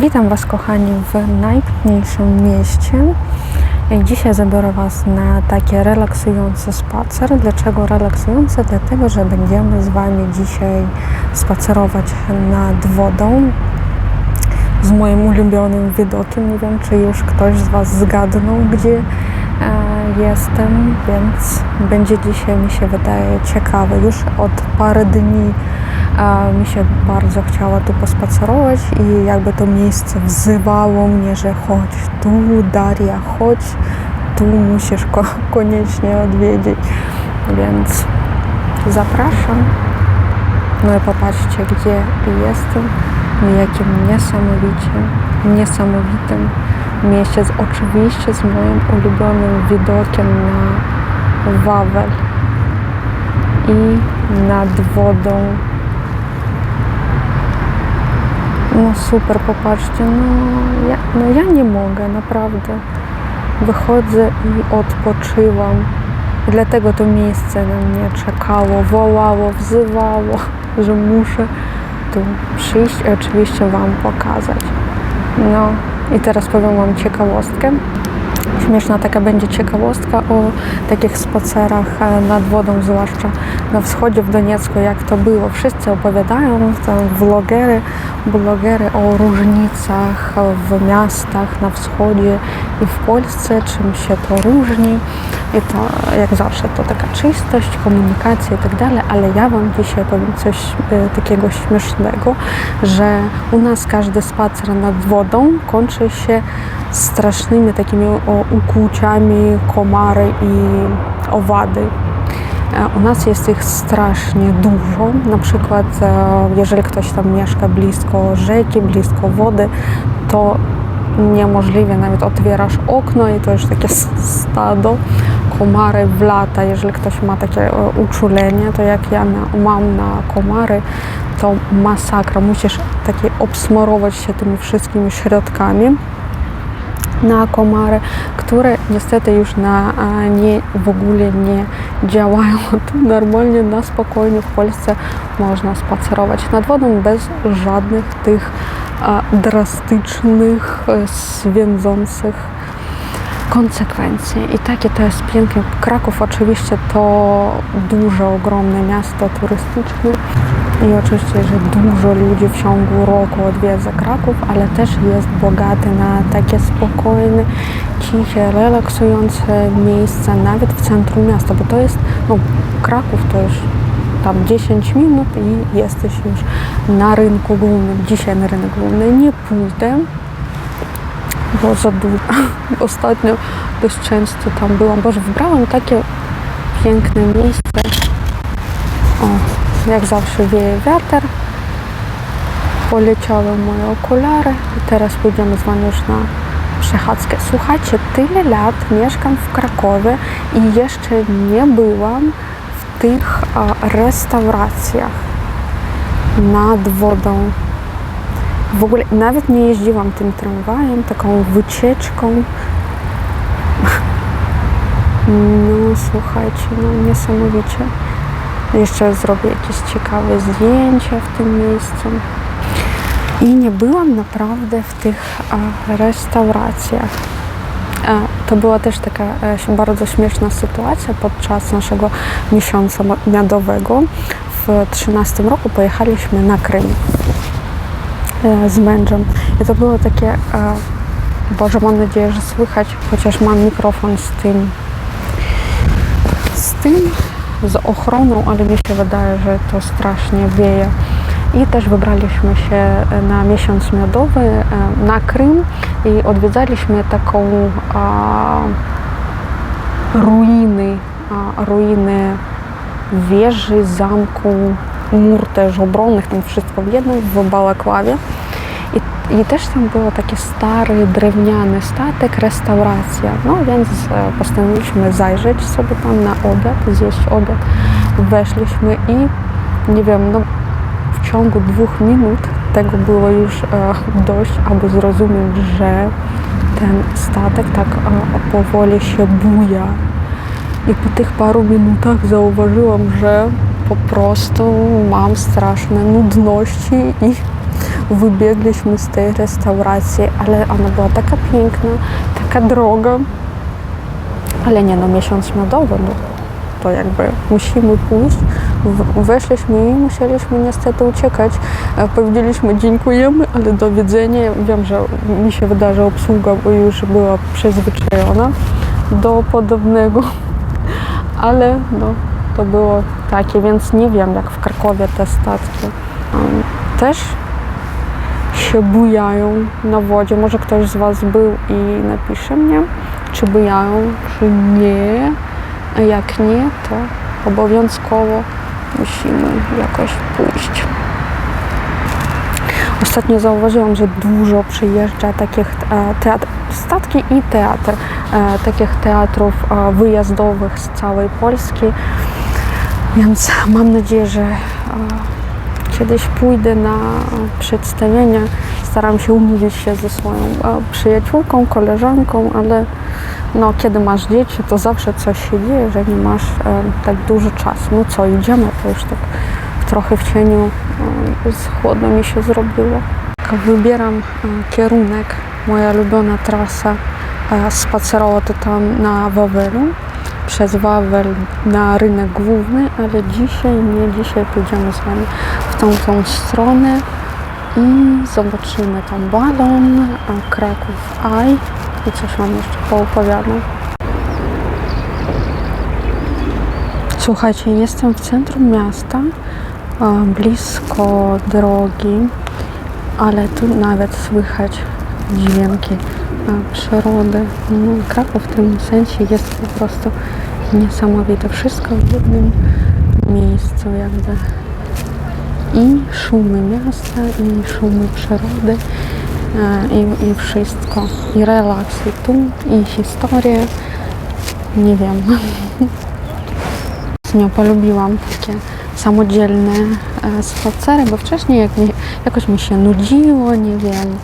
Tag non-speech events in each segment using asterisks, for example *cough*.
Witam Was, kochani, w najpiękniejszym mieście. Dzisiaj zabiorę Was na taki relaksujący spacer. Dlaczego relaksujący? Dlatego, że będziemy z Wami dzisiaj spacerować nad wodą z moim ulubionym widokiem. Nie wiem, czy już ktoś z Was zgadnął, gdzie e, jestem, więc będzie dzisiaj, mi się wydaje, ciekawe. Już od parę dni a mi się bardzo chciało tu pospacerować i jakby to miejsce wzywało mnie, że chodź tu, Daria, chodź, tu musisz ko- *laughs* koniecznie odwiedzić. Więc zapraszam. No i popatrzcie, gdzie jestem, w jakim niesamowicie, niesamowitym mieście, oczywiście z moim ulubionym widokiem na Wawel i nad wodą no super, popatrzcie, no ja, no ja nie mogę, naprawdę. Wychodzę i odpoczywam. I dlatego to miejsce na mnie czekało, wołało, wzywało, że muszę tu przyjść i oczywiście Wam pokazać. No i teraz powiem Wam ciekawostkę. Śmieszna taka będzie ciekawostka o takich spacerach e, nad wodą, zwłaszcza na wschodzie w Doniecku, jak to było. Wszyscy opowiadają, tam vlogery, blogery o różnicach w miastach na wschodzie i w Polsce, czym się to różni. I to jak zawsze to taka czystość, komunikacja i tak dalej, ale ja Wam dzisiaj powiem coś e, takiego śmiesznego, że u nas każdy spacer nad wodą kończy się strasznymi takimi o, ukłuciami komary i owady. E, U nas jest ich strasznie dużo. Na przykład, e, jeżeli ktoś tam mieszka blisko rzeki, blisko wody, to niemożliwe, nawet otwierasz okno i to już takie stado komary w lata. Jeżeli ktoś ma takie e, uczulenie, to jak ja mam na komary, to masakra. Musisz takie obsmarować się tymi wszystkimi środkami na komary, które niestety już na, a, nie, w ogóle nie działają. *laughs* Tu normalnie na spokojnie w Polsce można spacerować nad wodą bez żadnych tych a, drastycznych, e, swędzących konsekwencji. I takie to jest piękne. Kraków oczywiście to duże, ogromne miasto turystyczne i oczywiście, że dużo ludzi w ciągu roku odwiedza Kraków, ale też jest bogaty na takie spokojne, ciche, relaksujące miejsca, nawet w centrum miasta, bo to jest, no Kraków to już tam 10 minut i jesteś już na rynku głównym. Dzisiaj na rynek główny nie pójdę, bo za dużo. *laughs* Ostatnio dość często tam byłam. Boże, wybrałam takie piękne miejsce. O, jak zawsze wieje wiatr. Poleciały moje okulary i teraz pójdziemy z Wami już na przechadzkę. Słuchajcie, tyle lat mieszkam w Krakowie i jeszcze nie byłam w tych restauracjach nad wodą. W ogóle nawet nie jeździłam tym tramwajem, taką wycieczką. No słuchajcie, no niesamowicie. Jeszcze zrobię jakieś ciekawe zdjęcia w tym miejscu. I nie byłam naprawdę w tych a, restauracjach. A, to była też taka e, bardzo śmieszna sytuacja podczas naszego miesiąca miodowego. W 13 roku pojechaliśmy na Krym e, z mężem. I to było takie, Boże, mam nadzieję, że słychać, chociaż mam mikrofon z tym, z tym, z ochroną, ale mi się wydaje, że to strasznie wieje. I też wybraliśmy się e, na miesiąc miodowy e, na Krym i odwiedzaliśmy taką a, ruiny, a, ruiny wieży, zamku, mur też obronnych, tam wszystko w jednym, w Balakławie. I, I też tam był taki stary, drewniany statek, restauracja. No więc e, postanowiliśmy zajrzeć sobie tam na obiad, zjeść obiad. Weszliśmy i nie wiem, no w ciągu dwóch minut tego było już e, dość, aby zrozumieć, że ten statek tak e, powoli się buja. I po tych paru minutach zauważyłam, że po prostu mam straszne nudności i wybiegliśmy z tej restauracji, ale ona była taka piękna, taka droga. Ale nie no, miesiąc miodowy, no to jakby musimy pójść. Weszliśmy i musieliśmy niestety uciekać. E, Powiedzieliśmy dziękujemy, ale do widzenia. Wiem, że mi się wydaje, że obsługa już była przyzwyczajona do podobnego, *laughs* ale no, to było takie, więc nie wiem jak w Krakowie te statki też się bujają na wodzie. Może ktoś z Was był i napisze mnie, czy bujają, czy nie. A jak nie, to obowiązkowo musimy jakoś pójść. Ostatnio zauważyłam, że dużo przyjeżdża takich e, teatr, statki i teatr, e, takich teatrów e, wyjazdowych z całej Polski. Więc mam nadzieję, że e, kiedyś pójdę na przedstawienie. Staram się umówić się ze swoją e, przyjaciółką, koleżanką, ale no, kiedy masz dzieci, to zawsze coś się dzieje, że nie masz e, tak dużo czasu. No co, idziemy, to już tak trochę w cieniu e, z chłodno mi się zrobiło. Wybieram e, kierunek, moja ulubiona trasa e, spacerować tam na Wawelu, przez Wawel na rynek główny, ale dzisiaj nie, dzisiaj pójdziemy z Wami w tą, tą stronę i zobaczymy tam balon, a Kraków Aj i coś Wam jeszcze poopowiadam. Słuchajcie, jestem w centrum miasta, blisko drogi, ale tu nawet słychać dźwięki przyrody. No, Kraków w tym sensie jest po prostu niesamowite. Wszystko w jednym miejscu jakby. I szumy miasta, i szumy przyrody, e, i, i wszystko. I relaks i tu, i historia. Nie wiem. *laughs* Ostatnio polubiłam takie samodzielne spacery, bo wcześniej jak mi, jakoś mi się nudziło, nie wiem,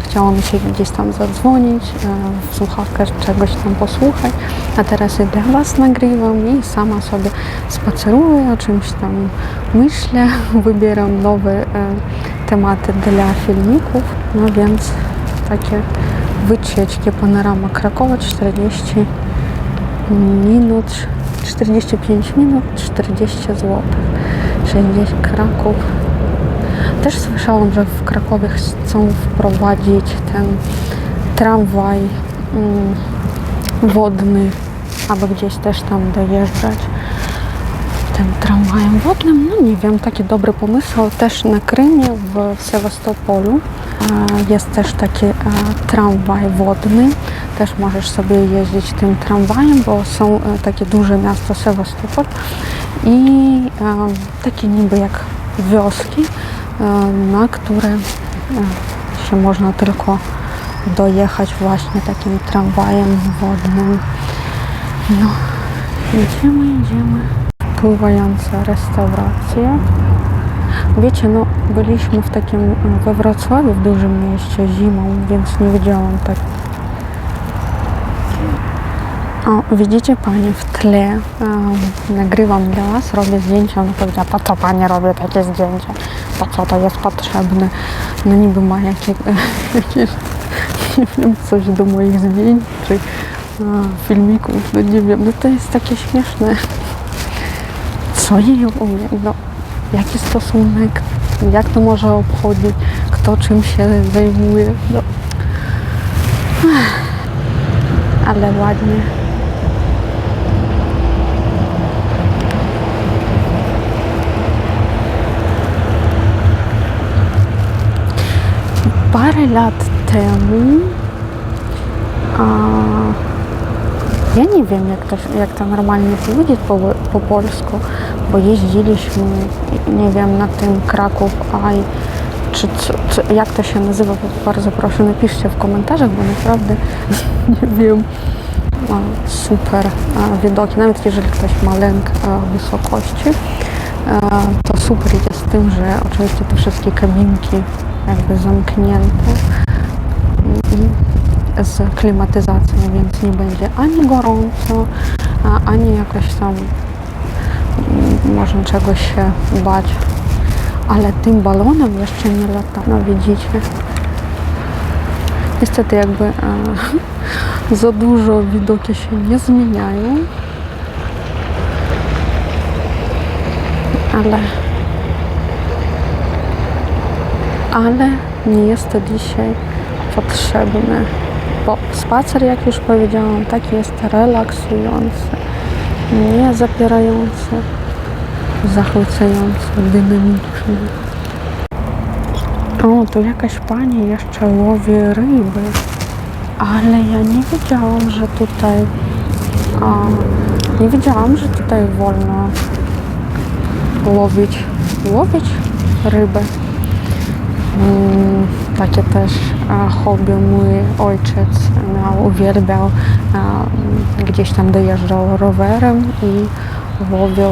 chciało mi się gdzieś tam zadzwonić, e, w słuchawkę czegoś tam posłuchać, a teraz dla Was nagrywam i sama sobie spaceruję, o czymś tam myślę, *laughs* wybieram nowe e, tematy dla filmików, no więc takie wycieczki panorama Krakowa 40 minut, 45 minut, 40 zł. 60 Kraków. Też słyszałam, że w Krakowie chcą wprowadzić ten tramwaj mm, wodny, aby gdzieś też tam dojeżdżać tym tramwajem wodnym. No nie wiem, taki dobry pomysł. Też na Krymie, w Sewastopolu e, jest też taki e, tramwaj wodny. Też możesz sobie jeździć tym tramwajem, bo są e, takie duże miasto Sewastopol i e, takie niby jak wioski, e, na które się można tylko dojechać właśnie takim tramwajem wodnym. No, idziemy, idziemy pływające restauracje. Wiecie, no byliśmy w takim we Wrocławiu, w dużym mieście zimą, więc nie widziałam tak. O, widzicie Panie w tle, em, nagrywam dla Was, robię zdjęcia, no powiedziała, po co Panie robię takie zdjęcia, po co to jest potrzebne, no niby ma jakie, *laughs* jakieś, nie wiem, coś do moich zdjęć, czy e, filmików, no nie wiem, no to jest takie śmieszne. Co jej umie, no, jaki stosunek, jak to może obchodzić, kto czym się zajmuje, no. Ale ładnie. Parę lat temu a, ja nie wiem, jak to, jak to normalnie powiedzieć po, po polsku, bo jeździliśmy, nie wiem, na tym Kraków Aj, czy co, jak to się nazywa, bardzo proszę napiszcie w komentarzach, bo naprawdę *laughs* nie wiem. O, super e, widoki, nawet jeżeli ktoś ma lęk e, wysokości, e, to super idzie z tym, że oczywiście te wszystkie kabinki jakby zamknięte i z klimatyzacją, więc nie będzie ani gorąco, ani jakoś tam mm, można czegoś się bać. ale tym balonem jeszcze nie lata. No widzicie. Niestety jakby e, *laughs* za dużo widoki się nie zmieniają. Ale ale nie jest to dzisiaj potrzebne, bo spacer, jak już powiedziałam, taki jest relaksujący, nie zapierający, zachwycający, dynamiczny. O, tu jakaś pani jeszcze łowi ryby, ale ja nie wiedziałam, że tutaj, a, nie wiedziałam, że tutaj wolno łowić, łowić rybę. Mm, Takie też hobby mój ojciec miał, uwielbiał. Gdzieś tam dojeżdżał rowerem i łowił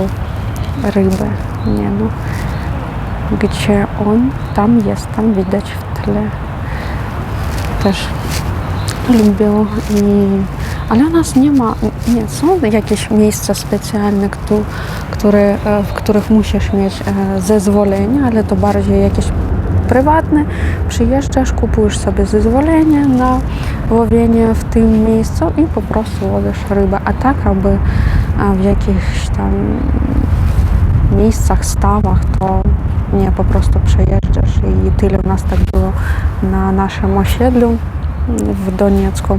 rybę. Nie no. Gdzie on, tam jest, tam widać w tle. Też lubił i... Ale u nas nie ma, nie, są jakieś miejsca specjalne, któ- które, e, w których musisz mieć e, zezwolenie, ale to bardziej jakieś prywatne. Przyjeżdżasz, kupujesz sobie zezwolenie na łowienie w tym miejscu i po prostu łowisz rybę. A tak, aby w jakichś tam miejscach, stawach, to nie, po prostu przejeżdżasz i tyle u nas tak było na naszym osiedlu w Doniecku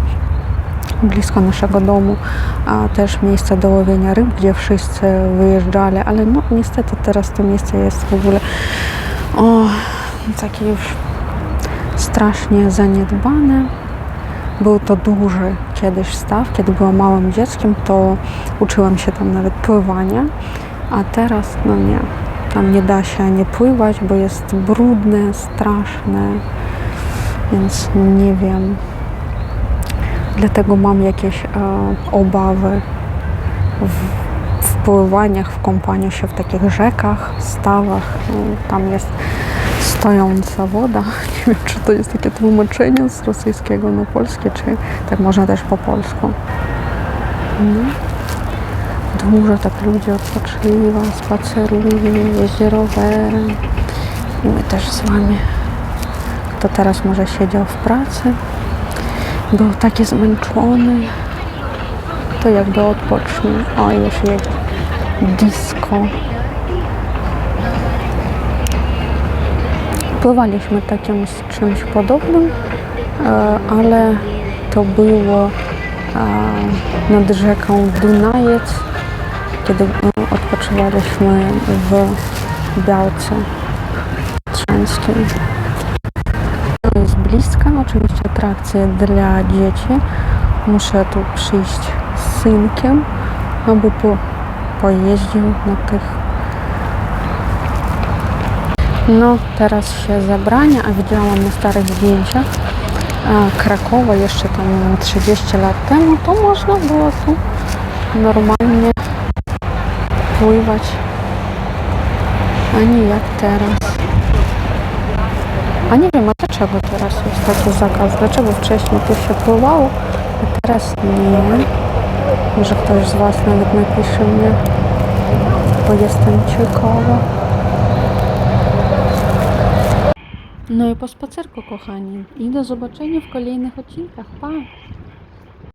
blisko naszego domu, a też miejsce do łowienia ryb, gdzie wszyscy wyjeżdżali, ale no niestety teraz to miejsce jest w ogóle takie już strasznie zaniedbane. Był to duży kiedyś staw, kiedy byłam małym dzieckiem, to uczyłam się tam nawet pływania, a teraz no nie, tam nie da się nie pływać, bo jest brudne, straszne, więc nie wiem. Dlatego mam jakieś e, obawy w, w pływaniach, w kąpaniu się w takich rzekach, stawach. Tam jest stojąca woda. *laughs* Nie wiem, czy to jest takie tłumaczenie z rosyjskiego na polskie, czy tak można też po polsku. No. Dużo tak ludzi odpoczywa, spaceruje, jeździ rowerem. I my też z wami. Kto teraz może siedział w pracy, był taki zmęczony, to jakby odpocznie. O, już jedzie disco. Pływaliśmy takim z czymś podobnym, e, ale to było e, nad rzeką Dunajec, kiedy e, odpoczywaliśmy w Białce Trzęskiej. Jest bliska, oczywiście atrakcje dla dzieci. Muszę tu przyjść z synkiem, aby po, pojeździł na tych. No, teraz się zabrania, a widziałam na starych zdjęciach Krakowa jeszcze tam nie wiem, 30 lat temu, to można było tu normalnie pływać, a nie jak teraz. A nie wiem, a dlaczego teraz jest taki zakaz? Dlaczego wcześniej tu się pływało, a teraz nie? Może ktoś z Was nawet napisze mnie, bo jestem ciekawa. No i po spacerku, kochani. I do zobaczenia w kolejnych odcinkach. Pa!